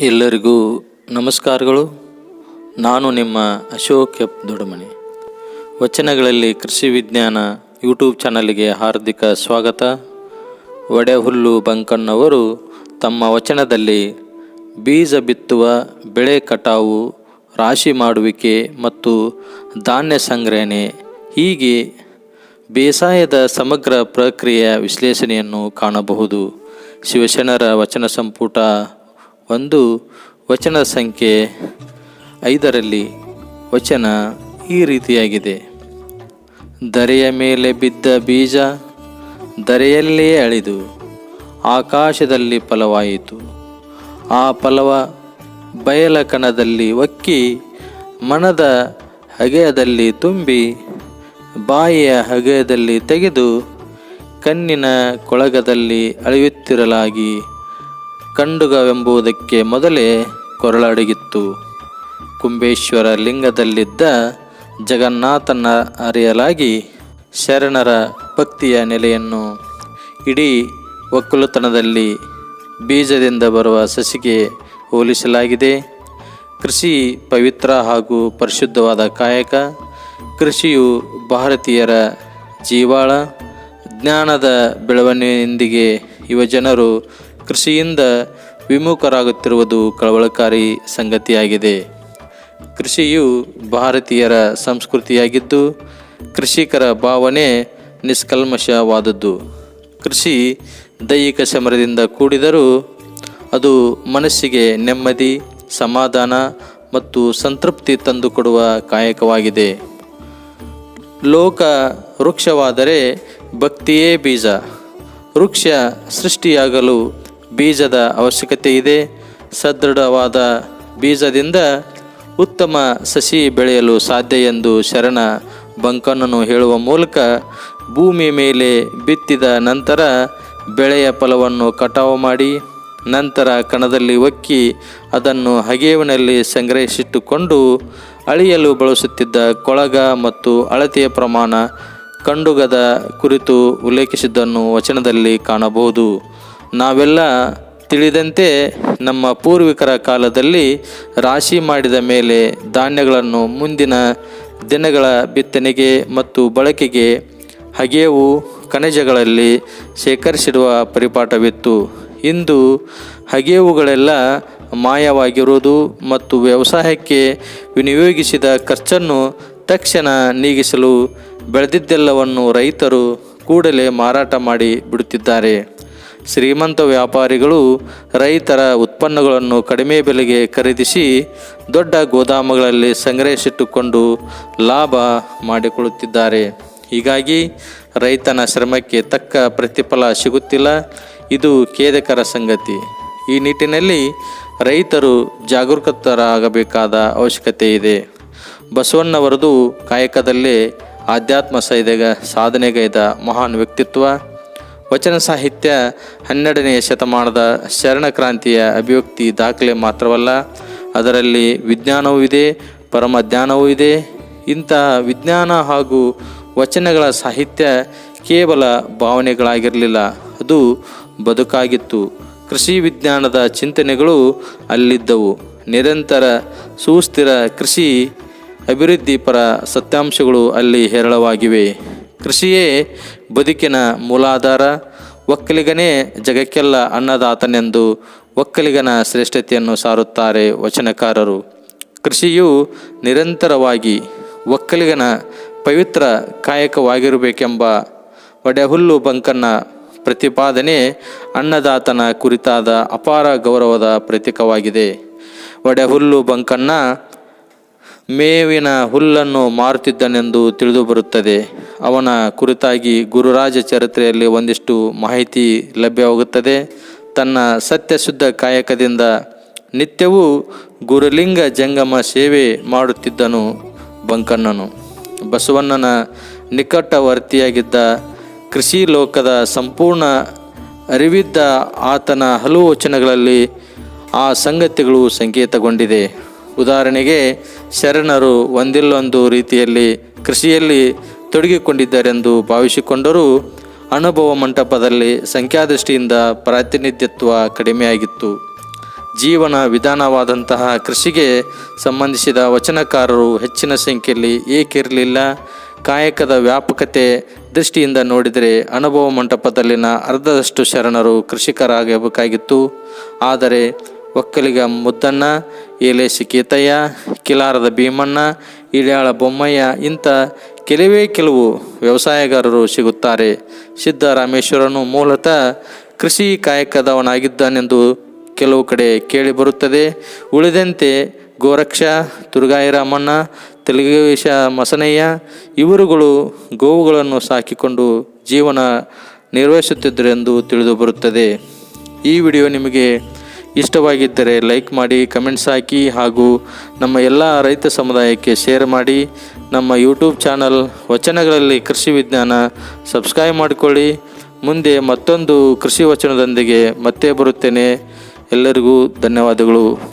ಎಲ್ಲರಿಗೂ ನಮಸ್ಕಾರಗಳು. ನಾನು ನಿಮ್ಮ ಅಶೋಕ್ ಎಪ್ ವಚನಗಳಲ್ಲಿ ಕೃಷಿ ವಿಜ್ಞಾನ ಯೂಟ್ಯೂಬ್ ಚಾನಲ್ಗೆ ಹಾರ್ದಿಕ ಸ್ವಾಗತ. ಒಡೆಹುಲ್ಲು ಬಂಕಣ್ಣವರು ತಮ್ಮ ವಚನದಲ್ಲಿ, ಬೀಜ ಬಿತ್ತುವ ಬೆಳೆ ಕಟಾವು, ರಾಶಿ ಮಾಡುವಿಕೆ ಮತ್ತು ಧಾನ್ಯ ಸಂಗ್ರಹಣೆ ಹೀಗೆ ಬೇಸಾಯದ ಸಮಗ್ರ ಪ್ರಕ್ರಿಯೆಯ ವಿಶ್ಲೇಷಣೆಯನ್ನು ಕಾಣಬಹುದು. ಶಿವಶರಣರ ವಚನ ಸಂಪುಟ ಒಂದು ವಚನ ಸಂಖ್ಯೆ ಐದರಲ್ಲಿ ವಚನ ಈ ರೀತಿಯಾಗಿದೆ. ದರೆಯ ಮೇಲೆ ಬಿದ್ದ ಬೀಜ ದರೆಯಲ್ಲೇ ಅಳಿದು ಆಕಾಶದಲ್ಲಿ ಫಲವಾಯಿತು. ಆ ಫಲವ ಬಯಲ ಕಣದಲ್ಲಿ ಒಕ್ಕಿ ಮನದ ಹಗೆಯದಲ್ಲಿ ತುಂಬಿ ಬಾಯಿಯ ಹಗೆಯದಲ್ಲಿ ತೆಗೆದು ಕಣ್ಣಿನ ಕೊಳಗದಲ್ಲಿ ಅಳೆಯುತ್ತಿರಲಾಗಿ ಕಂಡುಗವೆಂಬುದಕ್ಕೆ ಮೊದಲೇ ಕೊರಳಡಗಿತ್ತು. ಕುಂಬೇಶ್ವರ ಲಿಂಗದಲ್ಲಿದ್ದ ಜಗನ್ನಾಥನ ಅರಿಯಲಾಗಿ ಶರಣರ ಭಕ್ತಿಯ ನೆಲೆಯನ್ನು ಇಡೀ ಒಕ್ಕಲುತನದಲ್ಲಿ ಬೀಜದಿಂದ ಬರುವ ಸಸಿಗೆ ಹೋಲಿಸಲಾಗಿದೆ. ಕೃಷಿ ಪವಿತ್ರ ಹಾಗೂ ಪರಿಶುದ್ಧವಾದ ಕಾಯಕ, ಕೃಷಿಯು ಭಾರತೀಯರ ಜೀವಾಳ, ಜ್ಞಾನದ ಬೆಳವಣಿಗೆಯೊಂದಿಗೆ ಯುವಜನರು ಕೃಷಿಯಿಂದ ವಿಮುಖರಾಗುತ್ತಿರುವುದು ಕಳವಳಕಾರಿ ಸಂಗತಿಯಾಗಿದೆ. ಕೃಷಿಯು ಭಾರತೀಯರ ಸಂಸ್ಕೃತಿಯಾಗಿದ್ದು, ಕೃಷಿಕರ ಭಾವನೆ ನಿಷ್ಕಲ್ಮಶವಾದದ್ದು. ಕೃಷಿ ದೈಹಿಕ ಶ್ರಮದಿಂದ ಕೂಡಿದರೂ ಅದು ಮನಸ್ಸಿಗೆ ನೆಮ್ಮದಿ, ಸಮಾಧಾನ ಮತ್ತು ಸಂತೃಪ್ತಿ ತಂದುಕೊಡುವ ಕಾಯಕವಾಗಿದೆ. ಲೋಕ ವೃಕ್ಷವಾದರೆ ಭಕ್ತಿಯೇ ಬೀಜ. ವೃಕ್ಷ ಸೃಷ್ಟಿಯಾಗಲು ಬೀಜದ ಅವಶ್ಯಕತೆ ಇದೆ. ಸದೃಢವಾದ ಬೀಜದಿಂದ ಉತ್ತಮ ಸಸಿ ಬೆಳೆಯಲು ಸಾಧ್ಯ ಎಂದು ಶರಣ ಬಂಕನನ್ನು ಹೇಳುವ ಮೂಲಕ ಭೂಮಿ ಮೇಲೆ ಬಿತ್ತಿದ ನಂತರ ಬೆಳೆಯ ಫಲವನ್ನು ಕಟಾವು ಮಾಡಿ, ನಂತರ ಕಣದಲ್ಲಿ ಒಕ್ಕಿ ಅದನ್ನು ಹಗೆವಿನಲ್ಲಿ ಸಂಗ್ರಹಿಸಿಟ್ಟುಕೊಂಡು ಅಳಿಯಲು ಬಳಸುತ್ತಿದ್ದ ಕೊಳಗ ಮತ್ತು ಅಳತೆಯ ಪ್ರಮಾಣ, ಕಂಡುಗದ ಕುರಿತು ಉಲ್ಲೇಖಿಸಿದ್ದನ್ನು ವಚನದಲ್ಲಿ ಕಾಣಬಹುದು. ನಾವೆಲ್ಲ ತಿಳಿದಂತೆ ನಮ್ಮ ಪೂರ್ವಿಕರ ಕಾಲದಲ್ಲಿ ರಾಶಿ ಮಾಡಿದ ಮೇಲೆ ಧಾನ್ಯಗಳನ್ನು ಮುಂದಿನ ದಿನಗಳ ಬಿತ್ತನೆಗೆ ಮತ್ತು ಬಳಕೆಗೆ ಹಗೆಯವು ಕಣಜಗಳಲ್ಲಿ ಶೇಖರಿಸಿಡುವ ಪರಿಪಾಠವಿತ್ತು. ಇಂದು ಹಗೆವುಗಳೆಲ್ಲ ಮಾಯವಾಗಿರುವುದು ಮತ್ತು ವ್ಯವಸಾಯಕ್ಕೆ ವಿನಿಯೋಗಿಸಿದ ಖರ್ಚನ್ನು ತಕ್ಷಣ ನೀಗಿಸಲು ಬೆಳೆದಿದ್ದೆಲ್ಲವನ್ನು ರೈತರು ಕೂಡಲೇ ಮಾರಾಟ ಮಾಡಿ ಬಿಡುತ್ತಿದ್ದಾರೆ. ಶ್ರೀಮಂತ ವ್ಯಾಪಾರಿಗಳು ರೈತರ ಉತ್ಪನ್ನಗಳನ್ನು ಕಡಿಮೆ ಬೆಲೆಗೆ ಖರೀದಿಸಿ ದೊಡ್ಡ ಗೋದಾಮುಗಳಲ್ಲಿ ಸಂಗ್ರಹಿಸಿಟ್ಟುಕೊಂಡು ಲಾಭ ಮಾಡಿಕೊಳ್ಳುತ್ತಿದ್ದಾರೆ. ಹೀಗಾಗಿ ರೈತನ ಶ್ರಮಕ್ಕೆ ತಕ್ಕ ಪ್ರತಿಫಲ ಸಿಗುತ್ತಿಲ್ಲ. ಇದು ಖೇದಕರ ಸಂಗತಿ. ಈ ನಿಟ್ಟಿನಲ್ಲಿ ರೈತರು ಜಾಗರೂಕತರಾಗಬೇಕಾದ ಅವಶ್ಯಕತೆ ಇದೆ. ಬಸವಣ್ಣವರದು ಕಾಯಕದಲ್ಲೇ ಆಧ್ಯಾತ್ಮ ಸೈದೆಗ ಸಾಧನೆಗೈದ ಮಹಾನ್ ವ್ಯಕ್ತಿತ್ವ. ವಚನ ಸಾಹಿತ್ಯ ಹನ್ನೆರಡನೆಯ ಶತಮಾನದ ಶರಣ ಕ್ರಾಂತಿಯ ಅಭಿವ್ಯಕ್ತಿ ದಾಖಲೆ ಮಾತ್ರವಲ್ಲ, ಅದರಲ್ಲಿ ವಿಜ್ಞಾನವೂ ಇದೆ ಪರಮ ಜ್ಞಾನವೂ ಇದೆ. ಇಂತಹ ವಿಜ್ಞಾನ ಹಾಗೂ ವಚನಗಳ ಸಾಹಿತ್ಯ ಕೇವಲ ಭಾವನೆಗಳಾಗಿರಲಿಲ್ಲ, ಅದು ಬದುಕಾಗಿತ್ತು. ಕೃಷಿ ವಿಜ್ಞಾನದ ಚಿಂತನೆಗಳು ಅಲ್ಲಿದ್ದವು. ನಿರಂತರ ಸುಸ್ಥಿರ ಕೃಷಿ ಅಭಿವೃದ್ಧಿ ಪರ ಸತ್ಯಾಂಶಗಳು ಅಲ್ಲಿ ಹೇರಳವಾಗಿವೆ. ಕೃಷಿಯೇ ಬದುಕಿನ ಮೂಲಾಧಾರ. ಒಕ್ಕಲಿಗನೇ ಜಗಕ್ಕೆಲ್ಲ ಅನ್ನದಾತನೆಂದು ಒಕ್ಕಲಿಗನ ಶ್ರೇಷ್ಠತೆಯನ್ನು ಸಾರುತ್ತಾರೆ ವಚನಕಾರರು. ಕೃಷಿಯು ನಿರಂತರವಾಗಿ ಒಕ್ಕಲಿಗನ ಪವಿತ್ರ ಕಾಯಕವಾಗಿರಬೇಕೆಂಬ ಒಡೆಹುಲ್ಲು ಬಂಕನ್ನ ಪ್ರತಿಪಾದನೆ ಅನ್ನದಾತನ ಕುರಿತಾದ ಅಪಾರ ಗೌರವದ ಪ್ರತೀಕವಾಗಿದೆ. ಒಡೆಹುಲ್ಲು ಬಂಕನ್ನ ಮೇವಿನ ಹುಲ್ಲನ್ನು ಮಾರುತ್ತಿದ್ದನೆಂದು ತಿಳಿದು ಬರುತ್ತದೆ ಅವನ ಕುರಿತಾಗಿ ಗುರುರಾಜ ಚರಿತ್ರೆಯಲ್ಲಿ ಒಂದಿಷ್ಟು ಮಾಹಿತಿ ಲಭ್ಯವಾಗುತ್ತದೆ. ತನ್ನ ಸತ್ಯಶುದ್ಧ ಕಾಯಕದಿಂದ ನಿತ್ಯವೂ ಗುರುಲಿಂಗ ಜಂಗಮ ಸೇವೆ ಮಾಡುತ್ತಿದ್ದನು ಬಂಕಣ್ಣನು. ಬಸವಣ್ಣನ ನಿಕಟವರ್ತಿಯಾಗಿದ್ದ ಕೃಷಿ ಲೋಕದ ಸಂಪೂರ್ಣ ಅರಿವಿದ್ದ ಆತನ ಹಲವು ವಚನಗಳಲ್ಲಿ ಆ ಸಂಗತಿಗಳು ಸಂಕೇತಗೊಂಡಿದೆ. ಉದಾಹರಣೆಗೆ ಶರಣರು ಒಂದಿಲ್ಲೊಂದು ರೀತಿಯಲ್ಲಿ ಕೃಷಿಯಲ್ಲಿ ತೊಡಗಿಕೊಂಡಿದ್ದಾರೆಂದು ಭಾವಿಸಿಕೊಂಡರೂ ಅನುಭವ ಮಂಟಪದಲ್ಲಿ ಸಂಖ್ಯಾದೃಷ್ಟಿಯಿಂದ ಪ್ರಾತಿನಿಧ್ಯತ್ವ ಕಡಿಮೆಯಾಗಿತ್ತು. ಜೀವನ ವಿಧಾನವಾದಂತಹ ಕೃಷಿಗೆ ಸಂಬಂಧಿಸಿದ ವಚನಕಾರರು ಹೆಚ್ಚಿನ ಸಂಖ್ಯೆಯಲ್ಲಿ ಏಕಿರಲಿಲ್ಲ. ಕಾಯಕದ ವ್ಯಾಪಕತೆ ದೃಷ್ಟಿಯಿಂದ ನೋಡಿದರೆ ಅನುಭವ ಮಂಟಪದಲ್ಲಿನ ಅರ್ಧದಷ್ಟು ಶರಣರು ಕೃಷಿಕರಾಗಬೇಕಾಗಿತ್ತು. ಆದರೆ ಒಕ್ಕಲಿಗ ಮುದ್ದಣ್ಣ ಏಲೇಶಿ ಕೀತಯ್ಯ ಕಿಲಾರದ ಭೀಮಣ್ಣ, ಇಳ್ಯಾಳ ಬೊಮ್ಮಯ್ಯ ಇಂಥ ಕೆಲವೇ ಕೆಲವು ವ್ಯವಸಾಯಗಾರರು ಸಿಗುತ್ತಾರೆ. ಸಿದ್ದರಾಮೇಶ್ವರನು ಮೂಲತಃ ಕೃಷಿ ಕಾಯಕದವನಾಗಿದ್ದಾನೆಂದು ಕೆಲವು ಕಡೆ ಕೇಳಿಬರುತ್ತದೆ ಉಳಿದಂತೆ ಗೋರಕ್ಷ, ದುರ್ಗಾಯಿರಾಮಣ್ಣ ತೆಲುಗೇಶ ಮಸನಯ್ಯ ಇವರುಗಳು ಗೋವುಗಳನ್ನು ಸಾಕಿಕೊಂಡು ಜೀವನ ನಿರ್ವಹಿಸುತ್ತಿದ್ದರೆಂದು ತಿಳಿದು ಬರುತ್ತದೆ. ಈ ವಿಡಿಯೋ ನಿಮಗೆ ಇಷ್ಟವಾಗಿದ್ದರೆ ಲೈಕ್ ಮಾಡಿ, ಕಮೆಂಟ್ಸ್ ಹಾಕಿ ಹಾಗೂ ನಮ್ಮ ಎಲ್ಲ ರೈತ ಸಮುದಾಯಕ್ಕೆ ಶೇರ್ ಮಾಡಿ. ನಮ್ಮ ಯೂಟ್ಯೂಬ್ ಚಾನಲ್ ವಚನಗಳಲ್ಲಿ ಕೃಷಿ ವಿಜ್ಞಾನ ಸಬ್ಸ್ಕ್ರೈಬ್ ಮಾಡಿಕೊಳ್ಳಿ. ಮುಂದೆ ಮತ್ತೊಂದು ಕೃಷಿ ವಚನದೊಂದಿಗೆ ಮತ್ತೆ ಬರುತ್ತೇನೆ. ಎಲ್ಲರಿಗೂ ಧನ್ಯವಾದಗಳು.